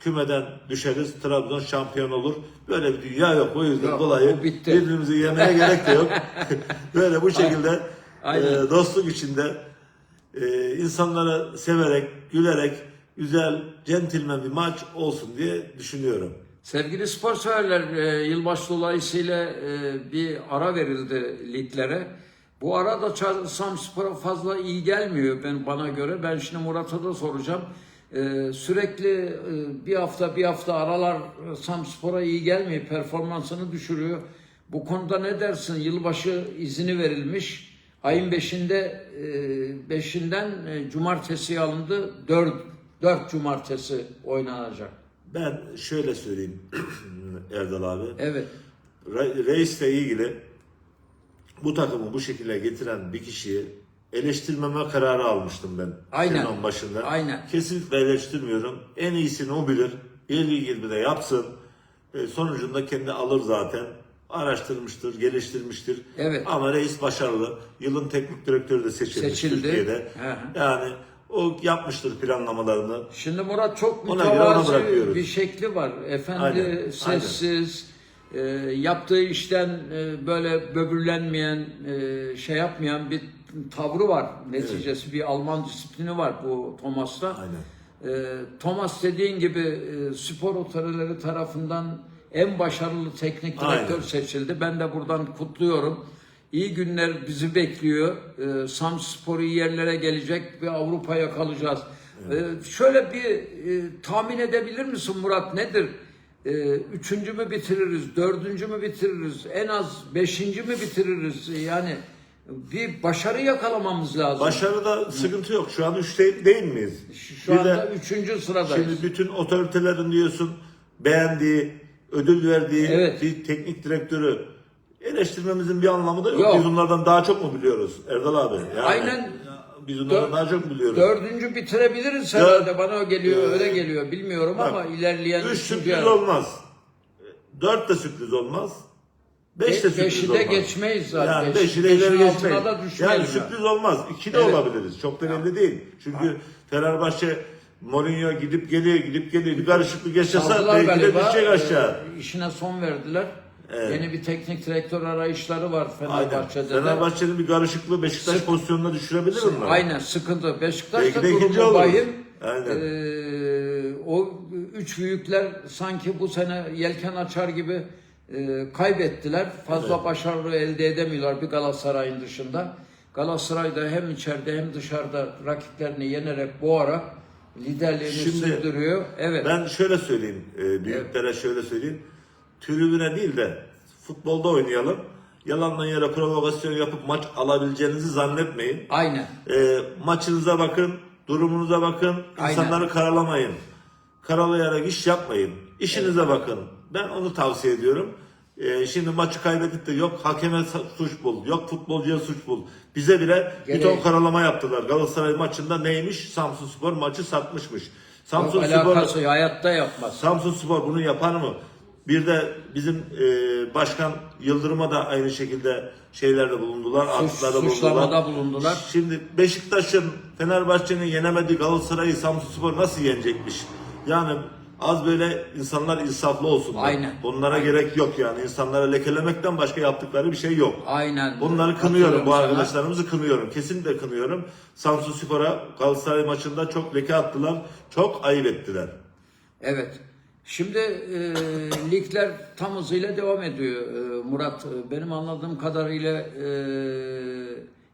kümeden düşeriz, Trabzon şampiyon olur. Böyle bir dünya yok. O yüzden Yok, dolayı bitti. birbirimizi yemeye gerek de yok. Böyle bu şekilde Aynen. e, dostluk içinde e, insanları severek, gülerek güzel, centilmen bir maç olsun diye düşünüyorum. Sevgili spor severler, e, yılbaşı dolayısıyla e, bir ara verildi liglere. Bu arada Samspor'a fazla iyi gelmiyor ben bana göre. Ben şimdi Murat'a da soracağım. E, sürekli e, bir hafta bir hafta aralar Samspor'a iyi gelmiyor. Performansını düşürüyor. Bu konuda ne dersin? Yılbaşı izini verilmiş. Ayın 5'inde e, 5'inden e, cumartesi alındı. 4 4 cumartesi oynanacak. Ben şöyle söyleyeyim Erdal abi. Evet. Re- Reis'le ilgili bu takımı bu şekilde getiren bir kişiyi eleştirmeme kararı almıştım ben Aynen. sezon başında. Aynen. Kesinlikle eleştirmiyorum. En iyisini o bilir. Yeri gibi de yapsın. E, sonucunda kendi alır zaten. Araştırmıştır, geliştirmiştir. Evet. Ama reis başarılı. Yılın teknik direktörü de seçilmiş Seçildi. Türkiye'de. Hı. Yani o yapmıştır planlamalarını. Şimdi Murat çok bırakıyoruz. bir şekli var. Efendi, Aynen, sessiz, e, yaptığı işten e, böyle böbürlenmeyen, e, şey yapmayan bir tavrı var. Neticesi bir Alman disiplini var bu Thomas'ta. Aynen. E, Thomas dediğin gibi e, spor otoriteleri tarafından en başarılı teknik direktör Aynen. seçildi. Ben de buradan kutluyorum. İyi günler bizi bekliyor. Ee, Samspor iyi yerlere gelecek ve Avrupa'ya kalacağız. Ee, şöyle bir e, tahmin edebilir misin Murat nedir? Ee, üçüncü mü bitiririz, dördüncü mü bitiririz, en az beşinci mi bitiririz? Yani bir başarı yakalamamız lazım. Başarıda sıkıntı yok. Şu an üçte değil miyiz? Şu Bir anda de- üçüncü sıradayız. Şimdi bütün otoritelerin diyorsun beğendiği, ödül verdiği Evet. bir teknik direktörü eleştirmemizin bir anlamı da yok. Yok. Biz onlardan daha çok mu biliyoruz Erdal abi? Yani, Aynen. Biz onlardan Dör- daha çok biliyoruz. Dördüncü bitirebiliriz herhalde. Bana o geliyor, öyle geliyor. Bilmiyorum Bak, ama ilerleyen Üç sürpriz olmaz. Dört de sürpriz olmaz. Beş de Be- sürpriz beşi de olmaz. geçmeyiz zaten. Yani Beş- beşi de ileri geçmeyiz. da Yani yani. sürpriz olmaz. İki de Evet. olabiliriz. Çok da belli değil. Çünkü Fenerbahçe Mourinho gidip geliyor, gidip geliyor. Bir karışıklık yaşasa belki de galiba. düşecek aşağı. Ee, işine son verdiler. Evet. Yeni bir teknik direktör arayışları var Aynen. Fenerbahçe'de de. Fenerbahçe'nin bir karışıklığı Beşiktaş Sık- pozisyonuna düşürebilir mi? Aynen sıkıntı. Beşiktaş da de durumu vahim. Aynen. Ee, o üç büyükler sanki bu sene yelken açar gibi e, kaybettiler. Fazla başarı elde edemiyorlar bir Galatasaray'ın dışında. Galatasaray da hem içeride hem dışarıda rakiplerini yenerek boğarak liderliğini Şimdi sürdürüyor. Evet. Ben şöyle söyleyeyim, e, büyüklere şöyle söyleyeyim. Tribüne değil de futbolda oynayalım. Yalandan yere provokasyon yapıp maç alabileceğinizi zannetmeyin. Aynen. E, maçınıza bakın, durumunuza bakın, Aynen. insanları karalamayın. Karalayarak iş yapmayın. İşinize bakın. Ben onu tavsiye ediyorum. E, şimdi maçı kaybedip de yok hakeme suç bul, yok futbolcuya suç bul. Bize bile bir ton karalama yaptılar. Galatasaray maçında neymiş? Samsun Spor maçı satmışmış. Samsun Yok, Spor alakası hayatta yapmaz. Samsun Spor bunu yapar mı? Bir de bizim e, başkan Yıldırım'a da aynı şekilde şeylerde bulundular, Suç- bulundular. bulundular. Şimdi Beşiktaş'ın, Fenerbahçe'nin yenemediği Galatasaray'ı Samsun Spor nasıl yenecekmiş? Yani az böyle insanlar insaflı olsun. Aynen. Bunlara gerek yok yani. İnsanlara lekelemekten başka yaptıkları bir şey yok. Aynen. Bunları kınıyorum. Bu sana. arkadaşlarımızı kınıyorum. Kesinlikle kınıyorum. Samsun Spor'a Galatasaray maçında çok leke attılar. Çok ayıp ettiler. Evet. Şimdi e, ligler tam hızıyla devam ediyor e, Murat. E, Benim anladığım kadarıyla e,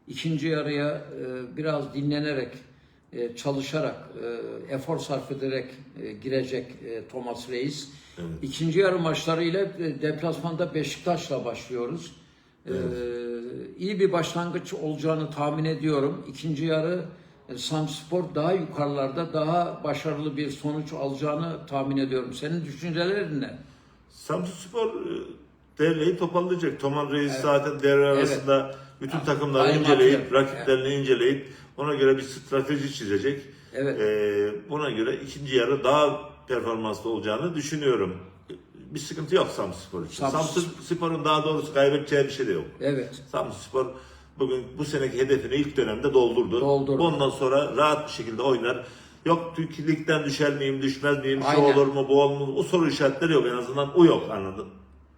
ikinci yarıya e, biraz dinlenerek, e, çalışarak, e, efor sarf ederek e, girecek e, Thomas Reis. İkinci yarı maçlarıyla e, deplasmanda Beşiktaş'la başlıyoruz. E, iyi bir başlangıç olacağını tahmin ediyorum. İkinci yarı e, Samspor daha yukarılarda daha başarılı bir sonuç alacağını tahmin ediyorum. Senin düşüncelerin ne? Samsun Spor e, devreyi toparlayacak. Toman Reis zaten devre arasında bütün takımları Talimat inceleyip, rakiplerini inceleyip ona göre bir strateji çizecek. Evet. E, buna göre ikinci yarı daha performanslı olacağını düşünüyorum. Bir sıkıntı yok Samsun Spor için. Samsun- Samsun Spor'un daha doğrusu kaybedeceği bir şey de yok. Evet. Samsun Spor bugün bu seneki hedefini ilk dönemde doldurdu. Doldurdu. Ondan sonra rahat bir şekilde oynar. Yok Türk Lig'den düşer miyim, düşmez miyim, şu Aynen. olur mu, bu olur mu? O soru işaretleri yok en azından. O yok anladın.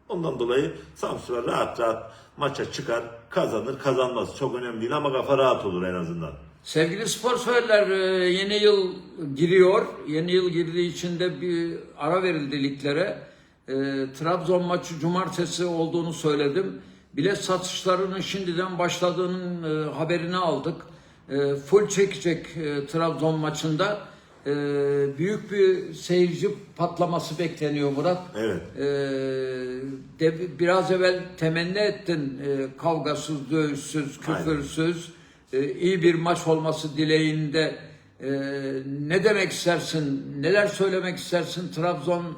Ondan dolayı Samsun'a rahat rahat maça çıkar, kazanır, kazanmaz. Çok önemli değil ama kafa rahat olur en azından. Sevgili spor severler e, yeni yıl giriyor. Yeni yıl girdiği için de bir ara verildi liglere. E, Trabzon maçı cumartesi olduğunu söyledim. Bilet satışlarının şimdiden başladığının e, haberini aldık. E, full çekecek e, Trabzon maçında. E, büyük bir seyirci patlaması bekleniyor Murat. Evet. Ee, de, biraz evvel temenni ettin e, kavgasız, dövüşsüz, küfürsüz, e, iyi bir maç olması dileğinde e, ne demek istersin, neler söylemek istersin Trabzon m,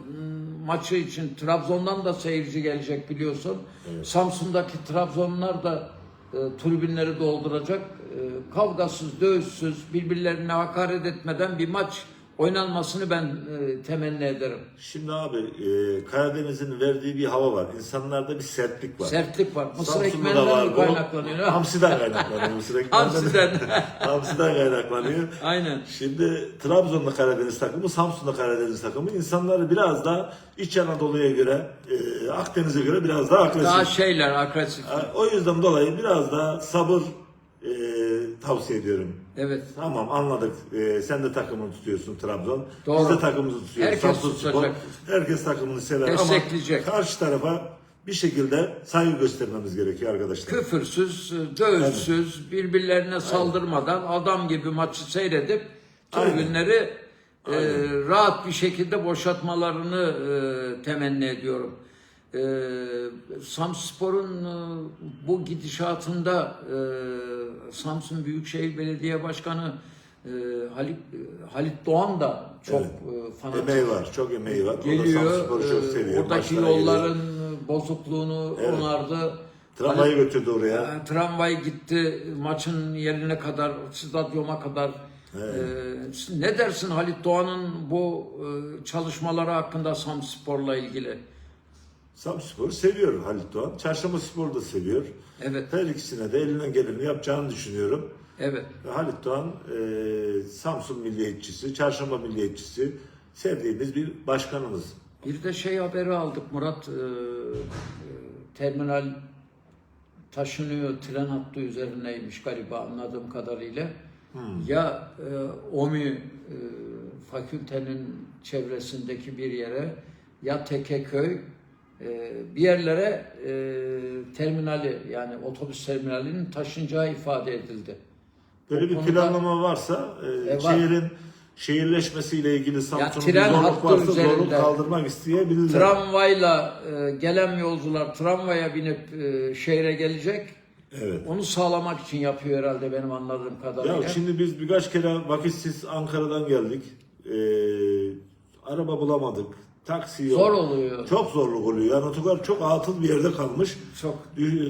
maçı için? Trabzon'dan da seyirci gelecek biliyorsun. Samsun'daki Trabzonlar da e, tribünleri dolduracak. E, kavgasız, dövüşsüz, birbirlerine hakaret etmeden bir maç oynanmasını ben e, temenni ederim. Şimdi abi e, Karadeniz'in verdiği bir hava var. İnsanlarda bir sertlik var. Sertlik var. Mısır Samsun'da ekmeğinden var mi bu. kaynaklanıyor? ha? Hamsiden kaynaklanıyor. Mısır ekmeğinden. Hamsiden. Hamsiden kaynaklanıyor. Aynen. Şimdi Trabzon'da Karadeniz takımı, Samsun'da Karadeniz takımı insanları biraz daha İç Anadolu'ya göre, e, Akdeniz'e göre biraz daha agresif. Daha şeyler agresif. O yüzden dolayı biraz daha sabır tavsiye ediyorum. Evet. Tamam anladık. E, sen de takımını tutuyorsun Trabzon. Doğru. Biz de takımımızı tutuyoruz. Herkes Samsun Spor. tutacak. Herkes takımını sever ama karşı tarafa bir şekilde saygı göstermemiz gerekiyor arkadaşlar. Küfürsüz, dövüşsüz, birbirlerine saldırmadan adam gibi maçı seyredip Aynen. tribünleri e, rahat bir şekilde boşaltmalarını e, temenni ediyorum. E, Samspor'un e, bu gidişatında e, Samsun Büyükşehir Belediye Başkanı e, Halit, Halit Doğan da çok e, fanatik Emeği var, çok emeği var. O da geliyor. Çok e, seviyor. Oradaki Maçlara geliyor. yolların bozukluğunu onardı. Tramvayı götürdü oraya. Yani tramvay gitti maçın yerine kadar, stadyuma kadar. Ee, ne dersin Halit Doğan'ın bu e, çalışmaları hakkında Samspor'la ilgili? Samspor'u seviyor Halit Doğan. Çarşamba Spor'u da seviyor. Evet, Her ikisine de elinden geleni yapacağını düşünüyorum. evet. Ve Halit Doğan e, Samsun milliyetçisi, Çarşamba milliyetçisi sevdiğimiz bir başkanımız. Bir de şey haberi aldık Murat, e, e, terminal taşınıyor, tren hattı üzerindeymiş galiba anladığım kadarıyla. Ya e, OMÜ e, fakültenin çevresindeki bir yere ya Tekeköy bir yerlere e, terminali yani otobüs terminalinin taşınacağı ifade edildi. Böyle O bir konuda- planlama varsa e, E, var. şehrin şehirleşmesiyle ilgili Samsun'un tren zorluk varsa zorluk kaldırmak isteyebilirler. Tramvayla e, gelen yolcular tramvaya binip e, şehre gelecek. Evet. Onu sağlamak için yapıyor herhalde benim anladığım kadarıyla. Ya şimdi biz birkaç kere vakitsiz Ankara'dan geldik. E, araba bulamadık. Taksi yok. Zor oluyor. Çok zorluk oluyor. Yani otogar çok atıl bir yerde kalmış. Çok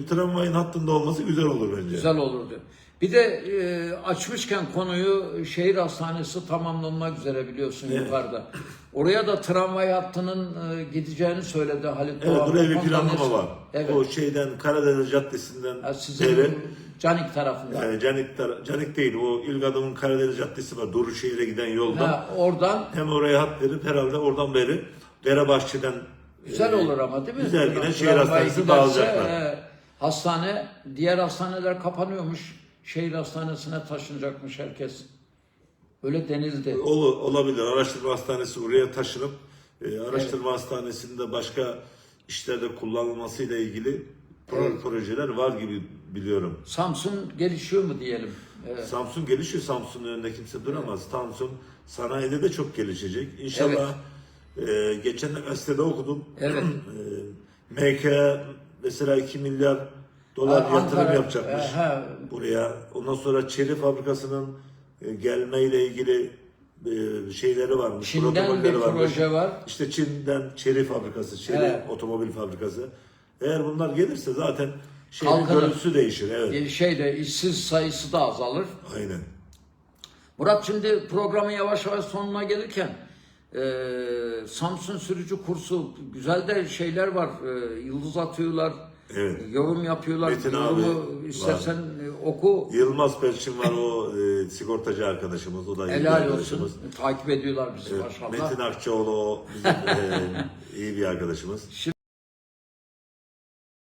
Tramvayın hattında olması güzel olur bence. güzel olurdu. Bir de e, açmışken konuyu şehir hastanesi tamamlanmak üzere biliyorsun Evet. yukarıda. Oraya da tramvay hattının e, gideceğini söyledi Halit Evet Doğan. buraya bir planlama var. Evet. O şeyden Karadeniz Caddesi'nden Ya sizin beri Canik tarafında. yani Canik, tar- Canik değil o İlk Adım'ın Karadeniz Caddesi var. Doruşehir'e giden yoldan. Ha, oradan Hem oraya hat verip herhalde oradan beri Derebahçe'den Güzel e, olur ama değil mi? Güzel yine şehir hastanesi giderse, bağlayacaklar. e, hastane, diğer hastaneler kapanıyormuş. Şehir hastanesine taşınacakmış herkes. Öyle denildi. Ol- olabilir. Araştırma hastanesi oraya taşınıp e, araştırma hastanesinde başka işlerde kullanılmasıyla ilgili pro- projeler var gibi biliyorum. Samsun gelişiyor mu diyelim? Evet. Samsun gelişiyor. Samsun'un önünde kimse duramaz. Samsun sanayide de çok gelişecek. İnşallah e, geçen de gazetede okudum. Evet. E, MK mesela 2 milyar dolar Ankara- yatırım yapacakmış E, he. buraya. Ondan sonra çeri fabrikasının e, gelmeyle ilgili e, şeyleri varmış. Çin'den bir varmış. proje var. İşte Çin'den çeri fabrikası, çeri Evet. otomobil fabrikası. Eğer bunlar gelirse zaten Kalkınır. görüntüsü değişir. Evet. Bir şeyde işsiz sayısı da azalır. Aynen. Murat şimdi programın yavaş yavaş sonuna gelirken e, Samsun sürücü kursu güzel de şeyler var. E, yıldız atıyorlar. Evet. Yorum yapıyorlar. Metin Yorumu abi istersen e, oku. Yılmaz Perçin var o e, sigortacı arkadaşımız. O da Helal olsun. Takip ediyorlar bizi Evet, maşallah. Metin Akçoğlu o bizim e, iyi bir arkadaşımız.